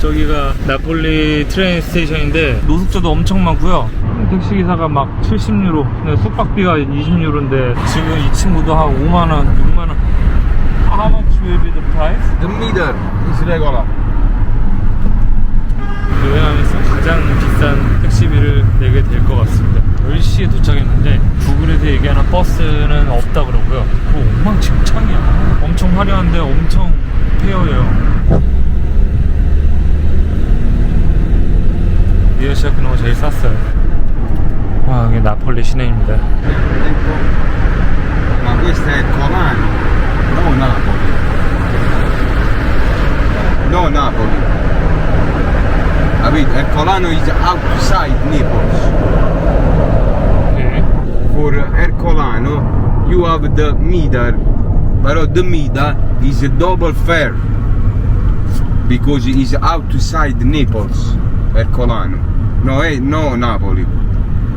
저기가 나폴리 트레인 스테이션인데 노숙자도 엄청 많고요. 택시 기사가 막 70유로, 숙박비가 20유로인데 지금 이 친구도 한 5만 원, 6만 원. How much will be the price? The meter is regular. 여행하면서 가장 비싼 택시비를 내게 될 것 같습니다. 10시에 도착했는데 구글에서 얘기하는 버스는 없다 그러고요. 뭐 엉망진창이야. 엄청 화려한데 엄청 페어예요. 리어시아 그노가 제일 쌌어요. 와, 이게 나폴리 시내입니다. Ecco. Ma questa è Colano, no Napoli. No Napoli. Capito? Ercolano is outside Naples. 네. For Ercolano you have the meter, but the meter is a double fare because it is outside Naples. Ercolano. No, è no Napoli.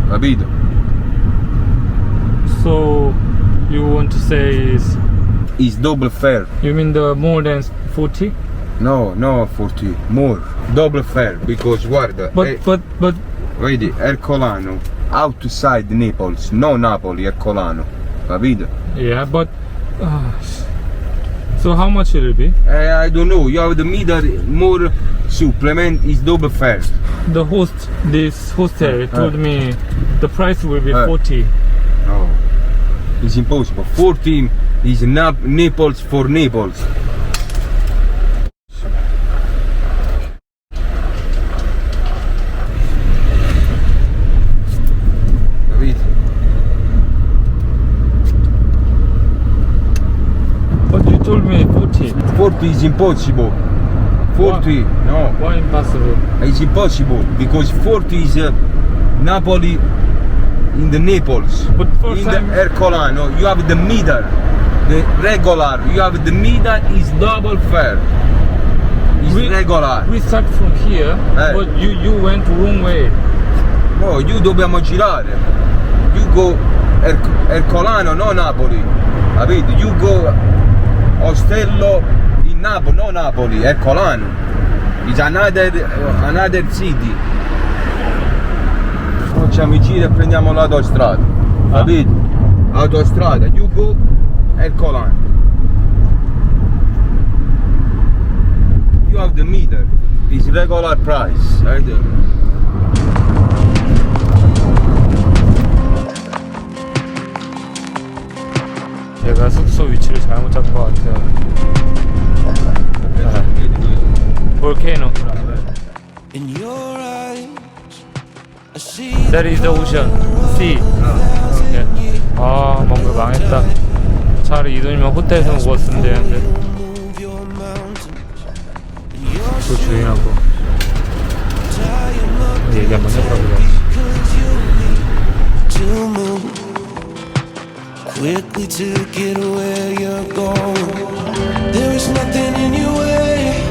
Capito? So, you want to say is, Is double fare. you mean the more than 40? No, no 40, more. Double fare because guarda, But, eh, but, but, vedi, Ercolano, outside Naples, no Napoli, Ercolano, capito? yeah, but, uh, so how much it be? Eh, I don't know, you have the meter, more supplement is double fare. The host, this hostel told me the price will be Uh. 40. No, it's impossible. 14 is Nap- Naples for Naples. But you told me 40. 40 is impossible. 40, no. Why impossible? It's impossible because 40 is uh, Napoli in the Naples. But first in the time- Ercolano, you have the meter, the regular. You have the meter is double fare. It's We- regular. We start from here, Eh. but you, you went wrong way. No, you dobbiamo girare. You go er- Ercolano, no Napoli. Capito? You go Ostello Napoli, no Napoli, Ercolano. It's another, another city. Facciamo i giri e prendiamo l'autostrada. Ah. Capito? Autostrada, you go Ercolano. You have the meter. It's regular price. Right? 제 잘못 잡은 것 같아요. 볼케이노. In your eyes, I see That is the ocean. Sea. 예. 아, 뭔가 망했다. 차라리 이 돈이면 호텔에서 묵었으면 되는데. 또 주인하고 얘기 한번 해보라고. quickly to get where you're going. There is nothing in your way.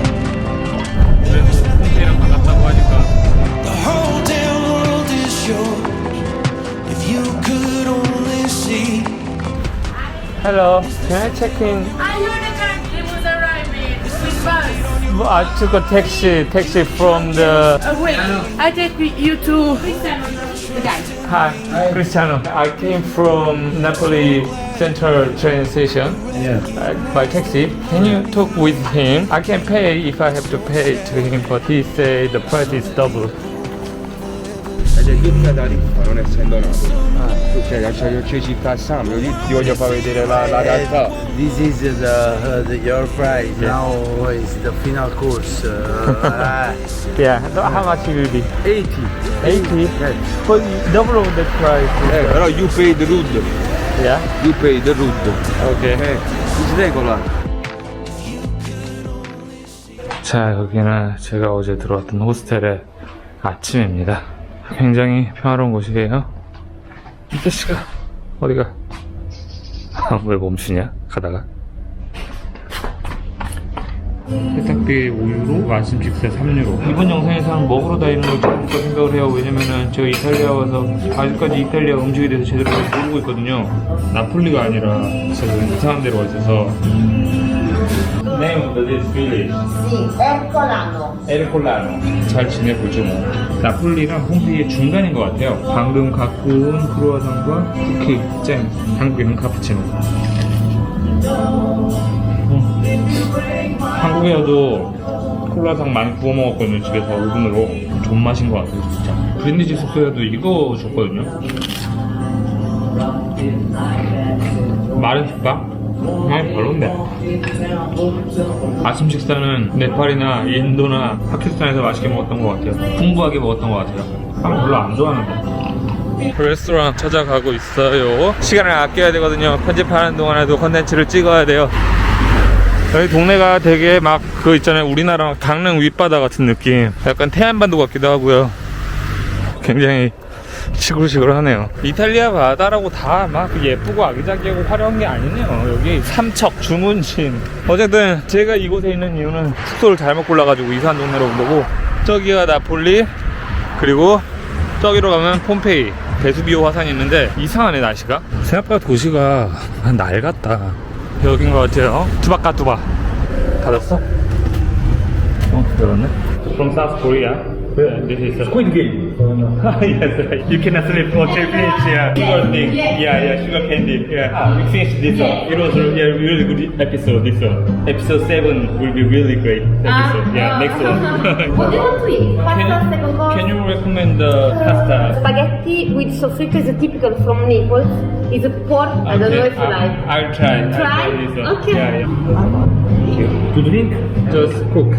The whole damn world is yours. If you could only see. Hello, can I check in? I heard the country was arriving with bus. I took a taxi, taxi from the. Uh, wait, I take you to the guy. Hi, Cristiano. I came from Napoli Central train station Yeah. uh, by taxi. Can you talk with him? I can pay if I have to pay to him, but he said the price is double. Ed è doppia tariffa, non essendo Napoli. Cioè, c'è, c'è città Sam, io ti- ti voglio far vedere la, la realtà. This is the, uh, the your price. Now is the final course. Uh, Yeah, so how much it will be? 80. 80? But double of the price. Eh, però you pay the road, Yeah? you pay the road. Okay. Eh, it's regular. 자, 여기는 제가 어제 들어왔던 호스텔의 아침입니다. 굉장히 평화로운 곳이에요. 이 자식아, 어디가? 왜 멈추냐? 가다가. 세탁비 5유로, 아침 식사 3유로. 이번 영상에서는 먹으러 다니는 걸거 생각을 해요. 왜냐면은 제가 이탈리아 와서 아직까지 이탈리아 음식에 대해서 제대로 모르고 있거든요. 나폴리가 아니라 제가 이상한 데로 와 있어서 Name of this village. Sì, Ercolano. 에르콜라노. 잘 지내보죠 뭐. 나폴리랑 폼페이의 중간인 것 같아요. 방금 갖고 온 크루아상과 쿠키, 잼, 한국에는 카푸치노. 음. 한국에서도 콜라상 많이 구워 먹었거든요 집에서 오븐으로 존맛인 것 같아요 진짜 브랜디지 숙소에도 이거 줬거든요 마른 집밥? 아니 별론데. 아침 식사는 네팔이나 인도나 파키스탄에서 맛있게 먹었던 것 같아요. 풍부하게 먹었던 것 같아요. 빵 별로 안 좋아하는데. 레스토랑 찾아가고 있어요. 시간을 아껴야 되거든요. 편집하는 동안에도 컨텐츠를 찍어야 돼요. 여기 동네가 되게 막 그거 있잖아요. 우리나라 강릉 윗바다 같은 느낌. 약간 태안반도 같기도 하고요. 굉장히 시골시골하네요. 이탈리아 바다라고 다 막 예쁘고 아기자기하고 화려한 게 아니네요. 여기 삼척 주문진. 어쨌든 제가 이곳에 있는 이유는 숙소를 잘못 골라가지고 이산 동네로 온 거고 저기가 나폴리 그리고 저기로 가면 폼페이 베수비오 화산이 있는데 이상하네 날씨가. 생각보다 도시가 낡았다. 여긴 것 같아요. 투바카 투바. 닫았어? 어 열었네. From South Korea Yeah, this is a Squid Game. yes, right. You cannot sleep until finish. Yeah, sugar thing. Yeah, yeah, sugar candy. Yeah, we finished this one. It was a yeah, really good episode. This one. Episode seven will be really great ah, episode. Yeah, ah. next one. What do you want to eat? Pasta, can, second course? can you recommend the uh, pasta? Spaghetti with sofrito is a typical from Naples. It's a pork. I don't know if you like. I'll try. I'll Try? this one. Okay. Yeah, yeah. To drink? Just cook.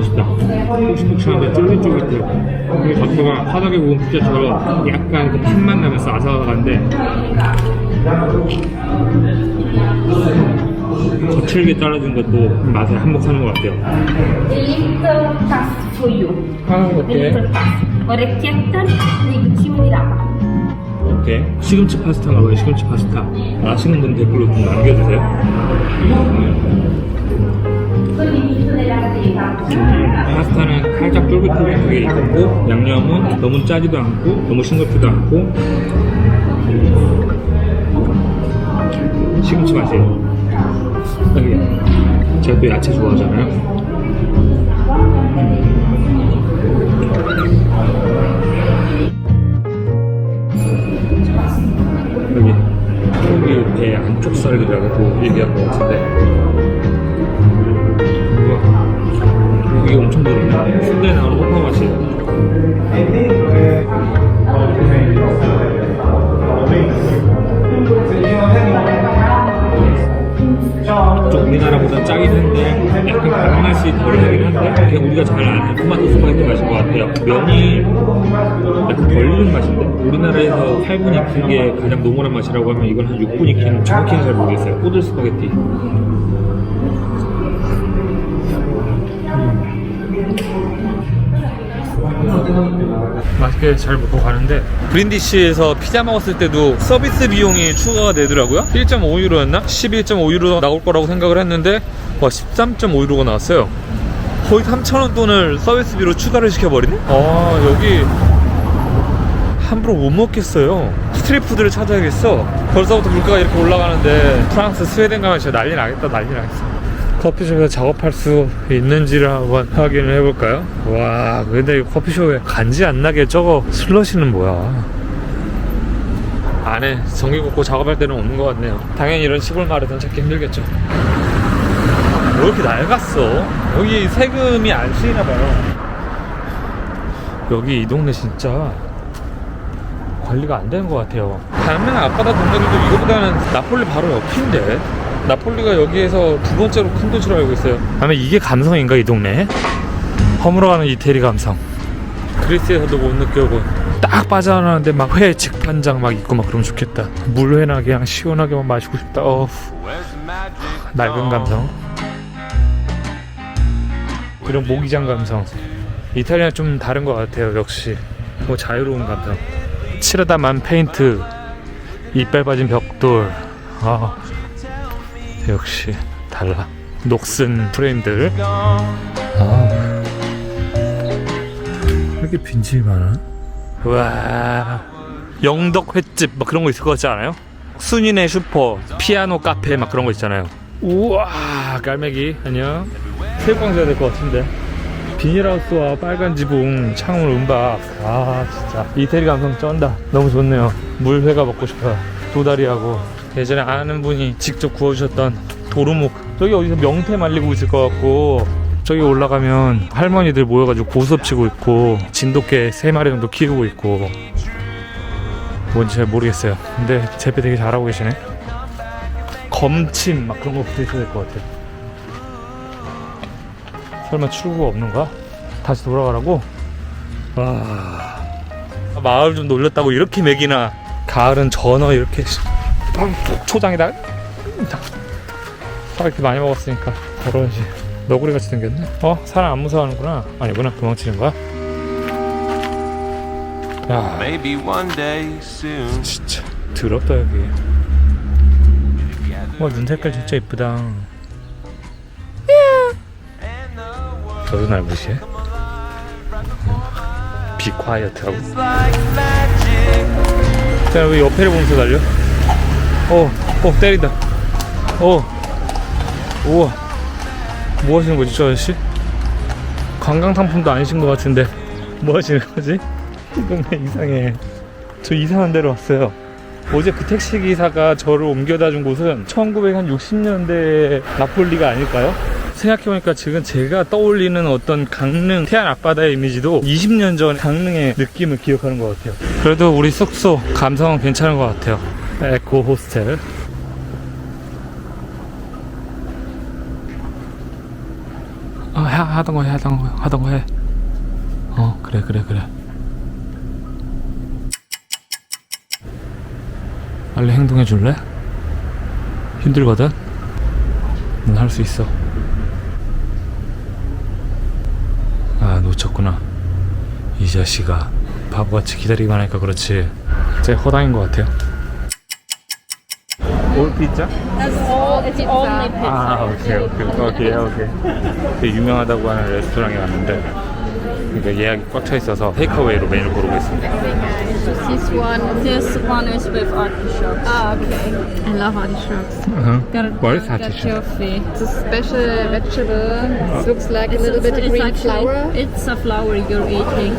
맛있다. 푹신푹신한데 쫄깃쫄깃해요. 그리고 겉에가 화덕에 구운 피자처럼 약간 그 핏만 나면서 아삭아삭한데 거칠게 잘라준 것도 맛에 한몫하는 것 같아요. Little task for you. 아, A little task. Di rapa. 오케이. 시금치 파스타인가 봐요, 시금치 파스타. 아시는 분 댓글로 좀 남겨주세요. 음, 파스타는 살짝 쫄깃쫄깃하게 익었고, 양념은 너무 짜지도 않고, 너무 싱겁지도 않고, 시금치 맛이에요. 여기. 제가 또 야채 좋아하잖아요. 여기 여기 배 안쪽 살이라고 얘기한 것 같은데 여기 엄청 더럽네 순대에 나오는 호파 맛이에요 좀 우리나라보다 짜긴 한데 약간 단맛이 덜하긴 한데 우리가 잘 아는 토마토 스파게티 맛인 것 같아요. 면이 약간 덜 익은 맛인데? 우리나라에서 8분 익힌 게 가장 노멀한 맛이라고 하면 이건 한 6분 익힌 정확히는 잘 모르겠어요. 꼬들 스파게티 맛있게 잘 먹고 가는데 브린디시에서 피자 먹었을 때도 서비스 비용이 추가가 되더라고요. 1.5유로였나? 11.5유로 나올 거라고 생각을 했는데 와 13.5유로가 나왔어요. 거의 3,000원 돈을 서비스비로 추가를 시켜버리네? 아 여기 함부로 못 먹겠어요. 스트리트푸드를 찾아야겠어. 벌써부터 물가가 이렇게 올라가는데 프랑스 스웨덴 가면 진짜 난리 나겠다 난리 나겠어 커피숍에서 작업할 수 있는지를 한번 확인을 해볼까요? 와 근데 이 커피숍에 간지 안 나게 저거 슬러시는 뭐야? 안에 전기 꽂고 작업할 때는 없는 것 같네요. 당연히 이런 시골 마을에선 찾기 힘들겠죠. 왜 이렇게 낡았어? 여기 세금이 안 쓰이나 봐요. 여기 이 동네 진짜 관리가 안 되는 것 같아요. 다른 앞바다 동네들도 이거보다는 나폴리 바로 옆인데 나폴리가 여기에서 두 번째로 큰 도시로 알고 있어요. 아마 이게 감성인가 이 동네? 허물어가는 이태리 감성. 그리스에서도 못 느껴본. 딱 빠져나가는데 막 회 직판장 막 있고 막 그러면 좋겠다. 물회나 그냥 시원하게만 마시고 싶다. 어후. 낡은 감성. 이런 모기장 감성. 이탈리아 좀 다른 것 같아요 역시. 뭐 자유로운 감성. 칠하다만 페인트. 이빨 빠진 벽돌. 아 역시 달라. 녹슨 프레임들 아 왜 이렇게 빈집이 많아? 와. 영덕 횟집 막 그런 거 있을 것 같지 않아요? 순인의 슈퍼 피아노 카페 막 그런 거 있잖아요. 우와 깔매기. 안녕. 새우깡 줘야 될 것 같은데. 비닐하우스와 빨간 지붕 창문 은박. 아 진짜. 이태리 감성 쩐다. 너무 좋네요. 물회가 먹고 싶어요. 도다리하고 예전에 아는 분이 직접 구워주셨던 도루묵. 저기 어디서 명태 말리고 있을 것 같고 저기 올라가면 할머니들 모여가지고 고수업 치고 있고 진돗개 세 마리 정도 키우고 있고. 뭔지 잘 모르겠어요. 근데 재배 되게 잘하고 계시네. 검침 막 그런 거 붙어 있어야 될 것 같아. 설마 출구가 없는가? 다시 돌아가라고? 와 마을 좀 놀렸다고 이렇게 맥이나. 가을은 전어 이렇게 초장에다 살 이렇게 많이 먹었으니까 저런지 너구리 같이 생겼네 어? 사람 안 무서워하는구나 아니구나 도망치는 거야? 야 Maybe one day soon. 진짜 더럽다 여기 와눈 색깔 진짜 이쁘다 너도 날 무시해? 비콰이어트하고 Like magic. 자 왜 옆에를 보면서 달려? 어, 어 때린다 어 우와 뭐 하시는 거지 저 아저씨? 관광 상품도 아니신 것 같은데 뭐 하시는 거지? 이 동네 이상해 저 이상한 데로 왔어요 어제 그 택시 기사가 저를 옮겨다 준 곳은 1960년대 나폴리가 아닐까요? 생각해보니까 지금 제가 떠올리는 어떤 강릉 태안 앞바다의 이미지도 20년 전 강릉의 느낌을 기억하는 것 같아요. 그래도 우리 숙소 감성은 괜찮은 것 같아요. 에코 호스텔. 어, 하, 하던 거 해, 하던 거, 하던 거 해. 어, 그래, 그래, 그래. 빨리 행동해 줄래? 힘들거든? 넌 할 수 있어. 아, 놓쳤구나. 이 자식아. 바보같이 기다리기만 하니까 그렇지. 제 허당인 것 같아요. 올 피자? all, it's only pizza. 아, 오케이, 오케이, 오케이, 오케이. 되게 유명하다고 하는 레스토랑에 왔는데, 그러니까 예약이 꽉 차 있어서 테이크어웨이로 메뉴를 고르고 있습니다. This one, this one is with artichokes. Ah, okay. I love artichokes. Uh-huh. Got What is artichoke? Gatiofi. It's a special vegetable. It looks like a little bit of it's green like flower. It's a flower you're eating.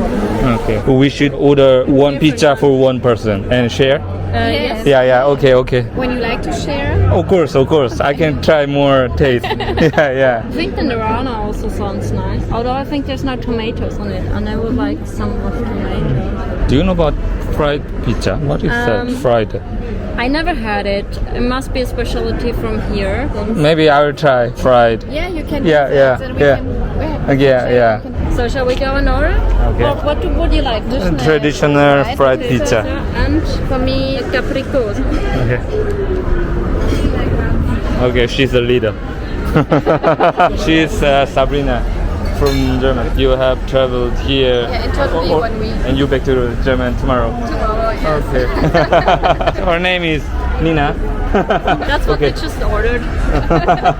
Okay. We should order one pizza for one person and share. Uh, yes. Yeah, yeah. Okay, okay. When you like to share, Of course, of course. I can try more taste. yeah, yeah. I think the Nirvana also sounds nice. Although I think there's no tomatoes on it. I never like some with tomatoes. Do you know about fried pizza? What is that? Um, Fried. I never had it. It must be a specialty from here. Maybe I will try fried. yeah, you can. Yeah, do yeah, that, yeah. Can, yeah. Uh, Yeah, yeah. So shall we go and order? Okay. What, what would you like? Traditional fried pizza. And for me, capricos. Okay. Okay, she's the leader. she's uh, Sabrina from Germany. You have traveled here. Yeah, in totally or- one week. And you back to Germany tomorrow. Tomorrow, yes. Okay. Her name is Nina. That's what Okay. we just ordered.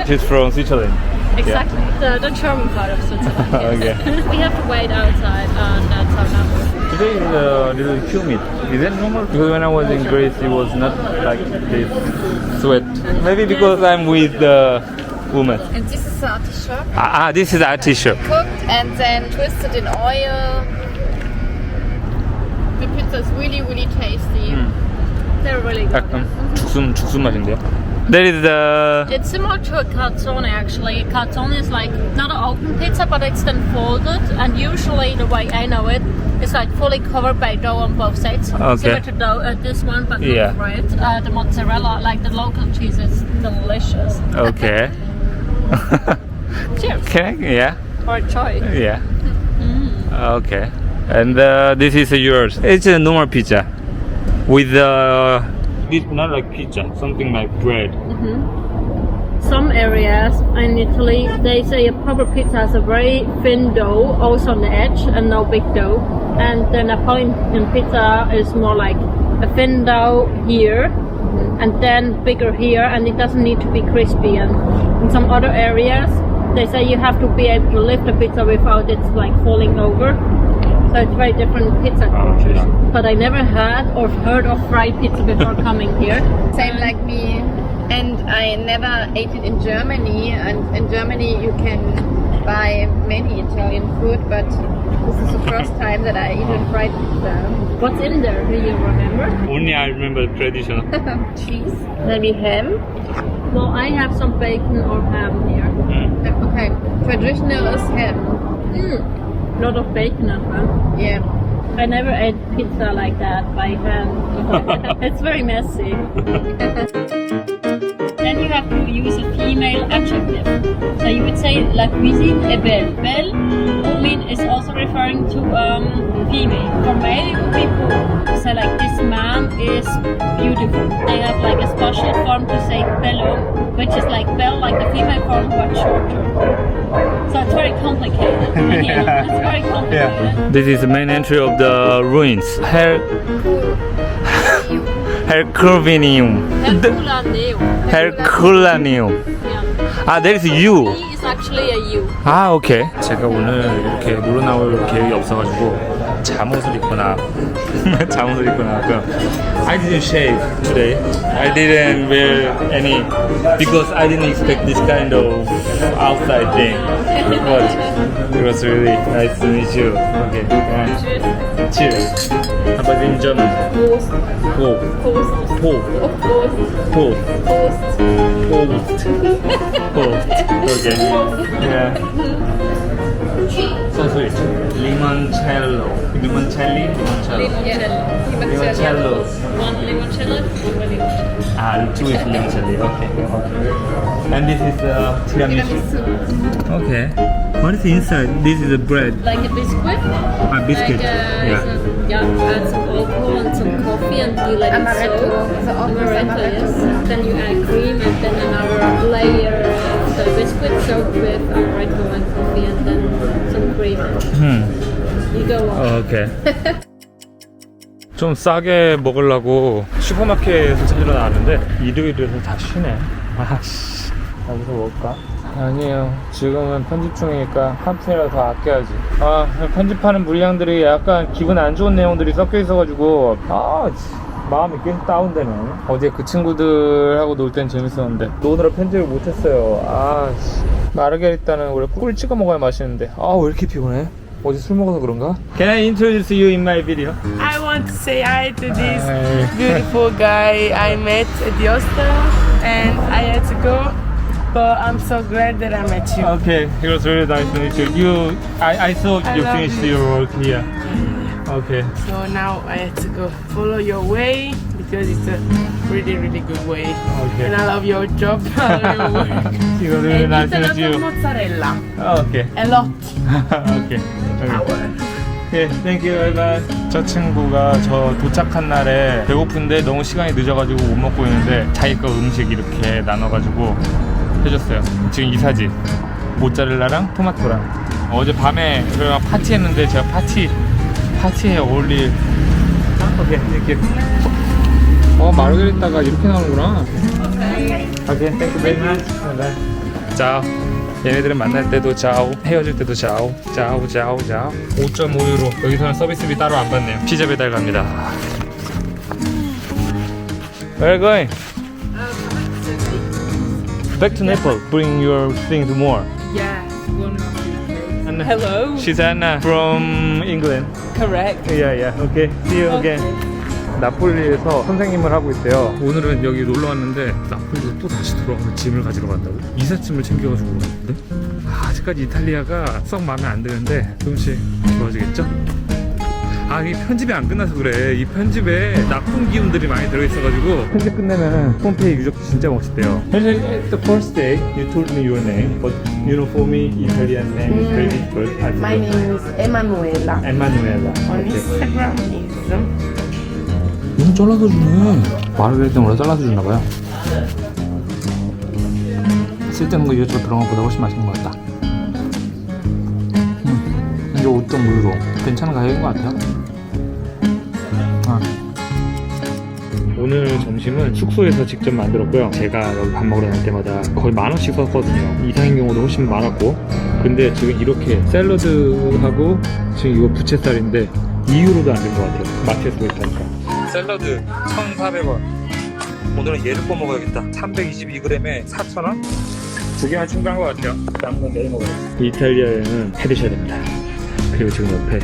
She's from Switzerland. Exactly. The, the German part of Switzerland. yes. Okay. we have to wait outside, uh, and that's our number. Today is a little humid. Is that normal? Because when I was in Greece, it was not like this sweat. Maybe because I'm with the woman. And this is the artichoke. Ah, ah this is artichoke. Cooked and then twisted in oil. The pizza is really, really tasty. Mm. They're really good. Bakın, Çuksun, çuksun başındıyor. There is the. It's similar to a calzone actually. A calzone is like not an open pizza, but it's then folded, and usually the way I know it, it's like fully covered by dough on both sides. Okay. Similar to dough, uh, this one, but yeah. not bread. Uh, the mozzarella, like the local cheese, is delicious. Okay. Cheers. I? Yeah, Or yeah. Okay. And uh, this is yours. It's a normal pizza with uh, it's not like pizza, something like bread. Some areas in Italy, they say a proper pizza has a very thin dough, also on the edge, and no big dough. And the Napoleon pizza is more like a thin dough here, and then bigger here, and it doesn't need to be crispy. And in some other areas, they say you have to be able to lift the pizza without it like falling over. So it's very different pizza oh, cultures. But I never had or heard of fried pizza before coming here. Same like me. And I never ate it in Germany. And in Germany, you can buy many Italian food, but this is the first time that I eat a fried pizza. What's in there? Do you remember? Only I remember traditional. Cheese, maybe ham. Well, I have some bacon or ham here. Okay, traditional is ham. Mm. Lot of bacon as well. Yeah. I never ate pizza like that by hand. it's very messy. Female adjective. So you would say la cuisine est belle. Belle would mean is also referring to um, female. For male it would be beau. So like this man is beautiful. They have like a special form to say bello, which is like belle, like the female form but shorter. So it's very complicated. yeah, it's very complicated. This is the main entry of the ruins. Her Herculaneum. Herculaneum. Herculaneum. 아, there is you. Is actually a U. 아, 오케이. 제가 오늘 이렇게 놀러 나올 계획이 없어가지고 잠옷을 입고 나. 잠옷을 입고 나왔고요. I didn't shave today. I didn't wear any because I didn't expect this kind of outside thing. But it was really nice to meet you. Okay. Yeah. Cheers. How about in German? Prost. Prost. Po. Prost. Po. Prost. Post. Post. Okay. Yeah. So sweet. Limoncello. Limoncelli? Limoncello. Limoncello. One limoncello, one limoncello. Ah, two is limoncelli. Okay. Okay. And this is uh, tiramisu. Okay. What is inside? This is a bread. Like a biscuit. A biscuit. Like, uh, Yeah. some- yeah, add some alcohol and some coffee and you let Amaretto. it soak. So always Amaretto, amaretto. yes. Then you add cream and then another layer of the biscuit soaked with amaretto and coffee and then cream. Hmm. You go on. 어, 오케이. 좀 싸게 먹으려고 슈퍼마켓에서 찾으러 나왔는데 일요일이라서 다 쉬네. 아씨. 여기서 먹을까? 아니에요. 지금은 편집 중이니까 한 푼이라도 더 아껴야지. 아, 편집하는 물량들이 약간 기분 안 좋은 내용들이 섞여 있어가지고, 아, 씨, 마음이 계속 다운되네. 어제 그 친구들하고 놀 땐 재밌었는데, 노느라 편집을 못했어요. 아, 씨. 마르게리따는 원래 꿀 찍어 먹어야 맛있는데, 아, 왜 이렇게 피곤해? 어제 술 먹어서 그런가? Can I introduce you in my video? I want to say hi to this Hi. beautiful guy I met at the hostel and I had to go, but I'm so glad that I met you. Okay, it was really nice to meet you. You, I, I saw I you finished you. your work here. Okay. So now I had to go follow your way because it's a really, really good way. Okay. And I love your job, I love your work. It was really and nice of you. mozzarella. Okay. A lot. okay. okay. 예, 땡큐 바이바이. 저 친구가 저 도착한 날에 배고픈데 너무 시간이 늦어가지고 못 먹고 있는데 자기 거 음식 이렇게 나눠가지고 해줬어요. 지금 이 사진 모짜렐라랑 토마토랑 어제 밤에 저희가 파티했는데 제가 파티 파티에 어울릴 오케이 땡큐. 어 마르게리따가 이렇게 나오는구나. 오케이 땡큐 베리 마치. 자. 얘네들은 만날 때도 자오, 헤어질 때도 자오, 자오, 자오, 자오. 5.5유로. 여기서는 서비스비 따로 안 받네요. 피자 배달 갑니다. Where are you going? Back to Nepal. Bring your things more. Yeah, one Anna. Hello. She's Anna from England. Correct. Yeah, yeah. Okay. See you again. 나폴리에서 선생님을 하고 있대요. 오늘은 여기 놀러 왔는데 나폴리에서 또 다시 돌아가서 짐을 가지러 간다고? 이삿짐을 챙겨가지고 그러는데? 아, 아직까지 이탈리아가 썩 마음에 안 드는데 조금씩 좋아지겠죠? 아, 이 편집이 안 끝나서 그래. 이 편집에 나쁜 기운들이 많이 들어있어가지고 편집 끝내면 홈페이지 유적지 진짜 멋있대요. 사실 the first day you told me your name, but you know for me Italian name is very difficult. My name is Emanuela. Emanuela. On Okay. Instagram is 너무 잘라서 주네. 마르게리타 원래 잘라서 주나 봐요. 쓸데없는 거 이것저것 들어간 것보다 훨씬 맛있는 것 같다. 음, 이게 5.5유로. 괜찮은 가격인 것 같아요. 아. 오늘 점심은 숙소에서 직접 만들었고요. 제가 여기 밥 먹으러 다닐 때마다 거의 만 원씩 썼거든요. 이상인 경우도 훨씬 많았고. 근데 지금 이렇게 샐러드하고 지금 이거 부채살인데 2유로도 안 된 것 같아요. 마트에서 구했다니까. 샐러드 1,400원. 오늘은 얘를 꺼 먹어야겠다. 322g에 4,000원? 두 개만 충분한 것 같아요. 남은 건 내일 먹어야겠다. 이탈리아에는 해 드셔야 됩니다. 그리고 지금 옆에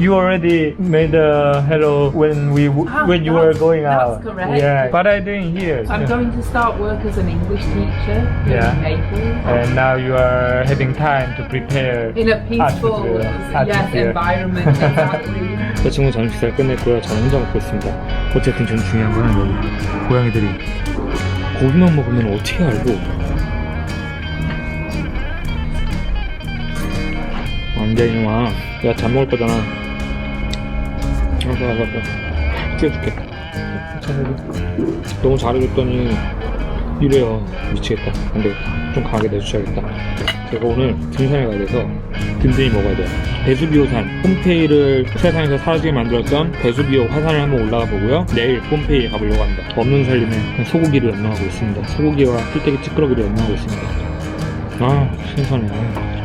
You already made a hello when we when you were going out. that's correct. Yeah. What are you doing here? I'm going to start work as an English teacher Yeah. in April. And now you are having time to prepare. In a peaceful Atmosphere. yes, Atmosphere. environment, exactly. 저 친구 저녁 식사를 끝냈고요. 저는 혼자 먹고 있습니다. 어쨌든 전 중요한 거는 여기 고양이들이 고기만 먹으면 어떻게 알고? 앉아 이놈아. 야, 잘 먹을 거잖아. 알았어, 알았어. 찍어줄게. 천천히. 너무 잘해줬더니 이래요. 미치겠다. 안 되겠다. 좀 강하게 내주셔야겠다. 제가 오늘 등산에 가야 돼서 든든히 먹어야 돼요. 베수비오산 폼페이를 세상에서 사라지게 만들었던 베수비오 화산을 한번 올라가 보고요. 내일 폼페이에 가보려고 합니다. 없는 살림에 소고기를 연명하고 있습니다. 소고기와 풀떼기 찌끄러기를 연명하고 있습니다. 아 신선해.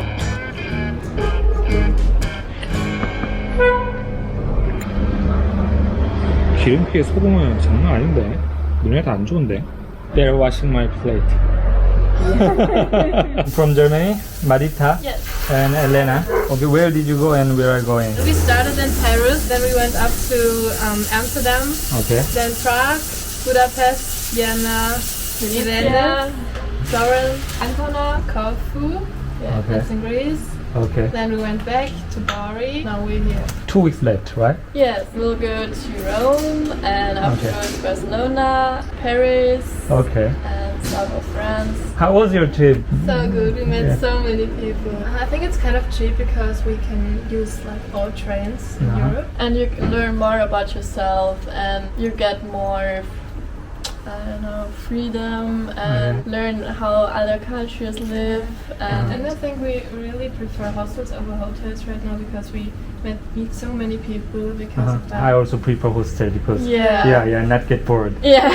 기름기에 소금은 장난 아닌데 눈에 다안 좋은데. They're washing my plate. From Germany, Marita Yes. and Elena. Okay, where did you go and where are you going? We started in Paris, then we went up to um, Amsterdam, Okay. then Prague, Budapest, Vienna, Venedig, Florence, Ancona, Corfu. Yeah, Okay. that's in Greece. Okay. Then we went back to Bari. Now we're here. Two weeks left, right? Yes, we'll go to Rome and afterwards Barcelona, Paris, Okay. and south of France. How was your trip? So good, we met Yeah. so many people. I think it's kind of cheap because we can use like all trains in Uh-huh. Europe. And you can learn more about yourself and you get more I don't know, freedom and Mhm. learn how other countries live. And, Mhm. and I think we really prefer hostels over hotels right now because we met, meet so many people because Uh-huh. of that. I also prefer hostel because Yeah. yeah, yeah, not get bored. Yeah.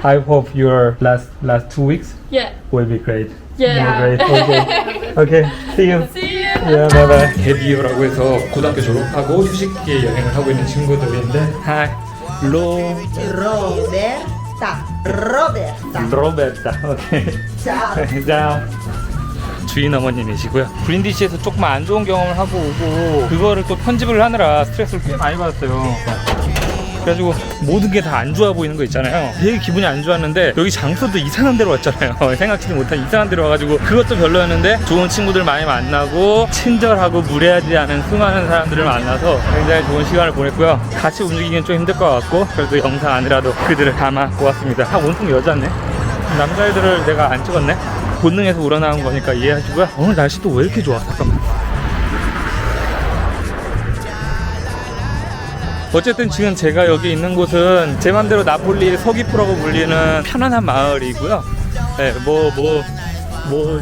I hope your last last two weeks yeah. will be great. Yeah. Will be great. Okay. okay. See you. See you. Yeah, bye bye. 데비오라고 해서 고등학교 졸업하고 휴식기에 여행을 하고 있는 친구들인데, 하 이, 로, Roberta. Roberta. 로베타. 오케이. Ciao. 자. 주인 어머님이시고요. 브린디시에서 조금 안 좋은 경험을 하고 오고 그거를 또 편집을 하느라 스트레스를 꽤 많이 받았어요. 그래가지고 모든 게 다 안 좋아 보이는 거 있잖아요. 되게 기분이 안 좋았는데 여기 장소도 이상한 데로 왔잖아요. 생각지도 못한 이상한 데로 와가지고 그것도 별로였는데 좋은 친구들 많이 만나고 친절하고 무례하지 않은 수많은 사람들을 만나서 굉장히 좋은 시간을 보냈고요. 같이 움직이기는 좀 힘들 것 같고 그래도 영상 안이라도 그들을 담아 보았습니다. 아 온통 여자네. 남자애들을 내가 안 찍었네. 본능에서 우러나온 거니까 이해하시고요. 오늘 날씨도 왜 이렇게 좋아? 잠깐만. 어쨌든 지금 제가 여기 있는 곳은 제 맘대로 나폴리의 서귀포라고 불리는 편안한 마을이고요. 네, 뭐, 뭐, 뭐,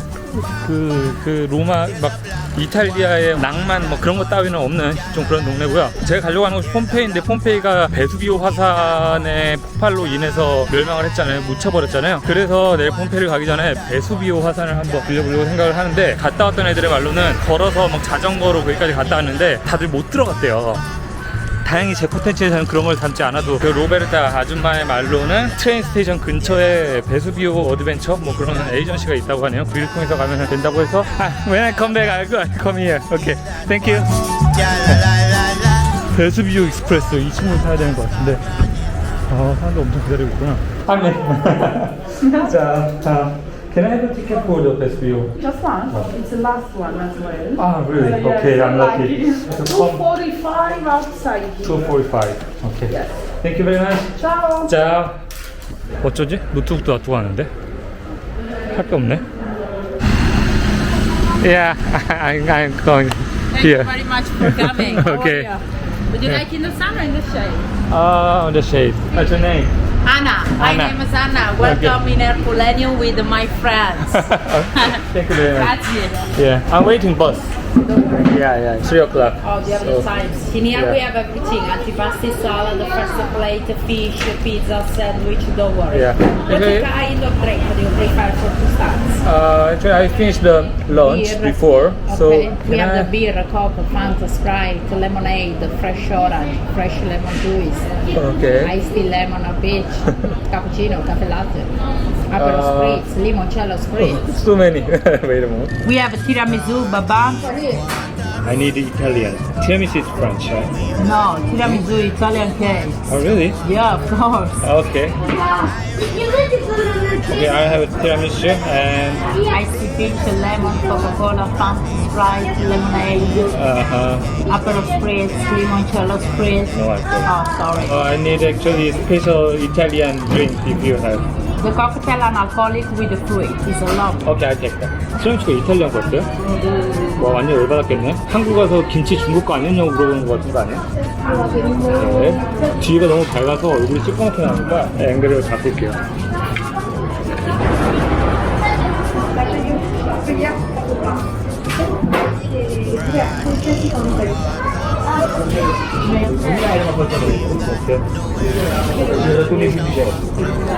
그, 그, 로마, 막, 이탈리아의 낭만, 뭐 그런 것 따위는 없는 좀 그런 동네고요. 제가 가려고 하는 곳이 폼페이인데, 폼페이가 베수비오 화산의 폭발로 인해서 멸망을 했잖아요. 묻혀버렸잖아요. 그래서 내일 폼페이를 가기 전에 베수비오 화산을 한번 들려보려고 생각을 하는데, 갔다 왔던 애들의 말로는 걸어서 막 자전거로 거기까지 갔다 왔는데, 다들 못 들어갔대요. 다행히 제 콘텐츠에서는 그런 걸 담지 않아도 그 로베르타 아줌마의 말로는 트레인 스테이션 근처에 베수비오 어드벤처 뭐 그런 에이전시가 있다고 하네요. 그를 통해서 가면 된다고 해서 아, when I come back I'll I'll come here. Okay, thank you. 베수비오 익스프레스 이 친구를 타야 되는 것 같은데 아 사람들 엄청 기다리고 있구나. 아 네. 자, 자. Can I have a ticket for the Vesuvio? Just one. It's the last one as well. Ah, really? So, yeah, Okay, so I'm like lucky. it is 245 outside. here. 245. Okay. Thank you very much. Ciao. 자, 어쩌지? 노트북도 놔두고 가는데? 할 게 없네. Yeah, I'm, I'm going here. very much for coming. How are Okay. you? Would you Yeah. like in the sun or in the shade? Ah, on the shade. What's your name? Anna. My Anna. name is Anna. Welcome in Herculaneum with my friends. Thank you very much. Grazie. Yeah, I'm waiting bus. Yeah, yeah. Three o'clock. All the other So- times. In here yeah. we have everything. Antipasti, salad, the first plate, fish, pizza, sandwich, don't worry. Yeah. What Okay. kind of drink do you prefer for two starts? Uh, actually, I finished the lunch Beer. before, so we have I- the beer, Coke, Fanta, Sprite, lemonade, fresh orange, fresh lemon juice, Okay. iced tea, lemon or peach, cappuccino, cafe latte, Aperol Uh, spritz, limoncello spritz. so many. Wait a moment. We have tiramisu, baba. I need Italian. Tiramisu is French, right? No, tiramisu Italian cake. Oh, really? Yeah, of course. Okay. Okay, I have a tiramisu and Iced tea, peach, lemon, Coca-Cola, Fanta, Sprite, lemonade, uh, Aperol spritz, limoncello spritz. No alcohol. Oh, sorry. uh, I need actually special Italian drink if you have. The cocktail non-alcoholic with the fruit is a lot. Okay, I'll take that. 수영씨가 이탈리안 거였어요? 와 완전 열받았겠네. 한국 와서 김치 중국 거 아니냐고 물어보는 거 같은 거 아니야? 네. 뒤가 너무 밝아서 얼굴이 찌꺼맣게 나니까 앵글을 바꿀게요.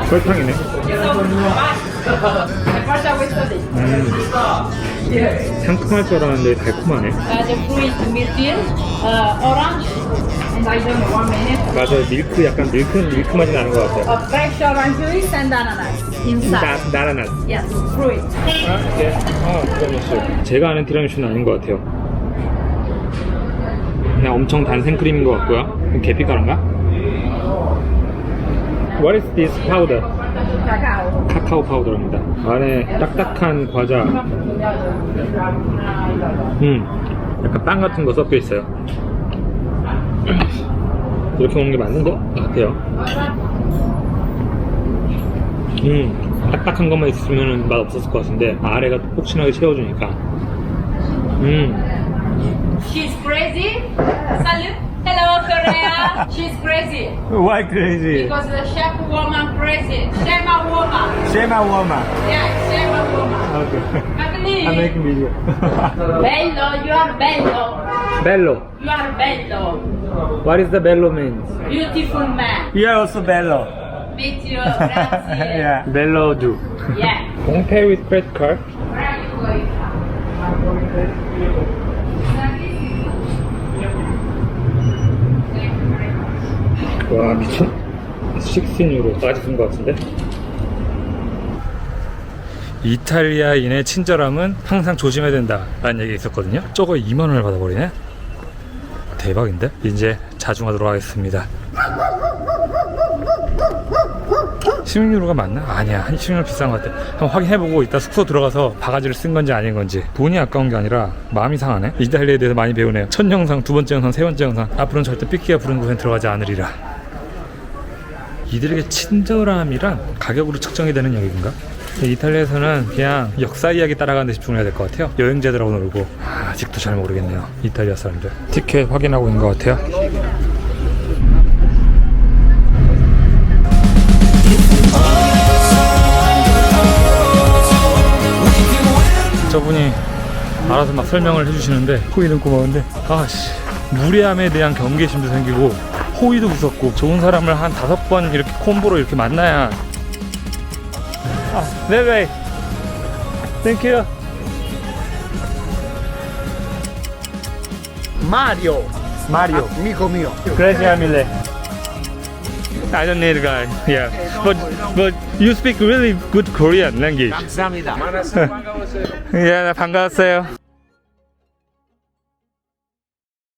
설탕이네. 음, 상큼할 줄 알았는데 달콤하네. Uh, the fruit myrtle, uh, orange, and I don't know, one minute. 맞아, 밀크 약간 밀크 밀크 맛이 나는 것 같아. A fresh orange juice and ananas inside. 나 나나나. Yes, fruit. 아, 네. 아, 티라미수. 제가 아는 티라미수는 아닌 것 같아요. 그냥 엄청 단 생크림인 것 같고요. 계피 가루인가? What is this powder? 카카오 파우더입니다. 안에 딱딱한 과자, 음, 약간 빵 같은 거 섞여 있어요. 이렇게 먹는 게 맞는 것 같아요. 음, 딱딱한 것만 있으면 맛 없었을 것 같은데 아래가 폭신하게 채워주니까. 음, She's crazy. Salut. Hello, Korea. She's crazy. why crazy? Because the chef woman crazy. Shema woman. Shema woman. Yeah, Shema woman. Okay. Magni. I'm making video. Bello, you are bello. bello. You are bello. What is the bello means? Beautiful man. You are also bello. Meet you. Grazie. bello do. Yeah. Don't pay with credit card. Where are you going? 와 미친 16유로 아직 쓴것 같은데? 이탈리아인의 친절함은 항상 조심해야 된다 라는 얘기 있었거든요. 저거 2만원을 받아버리네. 대박인데? 이제 자중하도록 하겠습니다. 16유로가 맞나? 아니야. 한 16유로 비싼 것 같아. 한번 확인해보고 이따 숙소 들어가서 바가지를 쓴 건지 아닌 건지. 돈이 아까운 게 아니라 마음이 상하네. 이탈리아에 대해서 많이 배우네요. 첫 영상, 두 번째 영상, 세 번째 영상. 앞으로는 절대 삐끼가 부른 곳에 들어가지 않으리라 이들에게 친절함이란 가격으로 측정이 되는 영역인가? 이탈리아에서는 그냥 역사 이야기 따라가는 데 집중해야 될 것 같아요. 여행자들하고 놀고 아, 아직도 잘 모르겠네요. 이탈리아 사람들 티켓 확인하고 있는 것 같아요. 저분이 알아서 막 설명을 해주시는데 호의는 고마운데 아씨 무례함에 대한 경계심도 생기고 호의도 무섭고 좋은 사람을 한 다섯 번 이렇게 콤보로 이렇게 만나야 아, 네네 땡큐 Mario, 마리오 amico mio. Grazie mille I don't need a guy yeah but but you speak really good Korean language 감사합니다. 예, 네, 반가웠어요.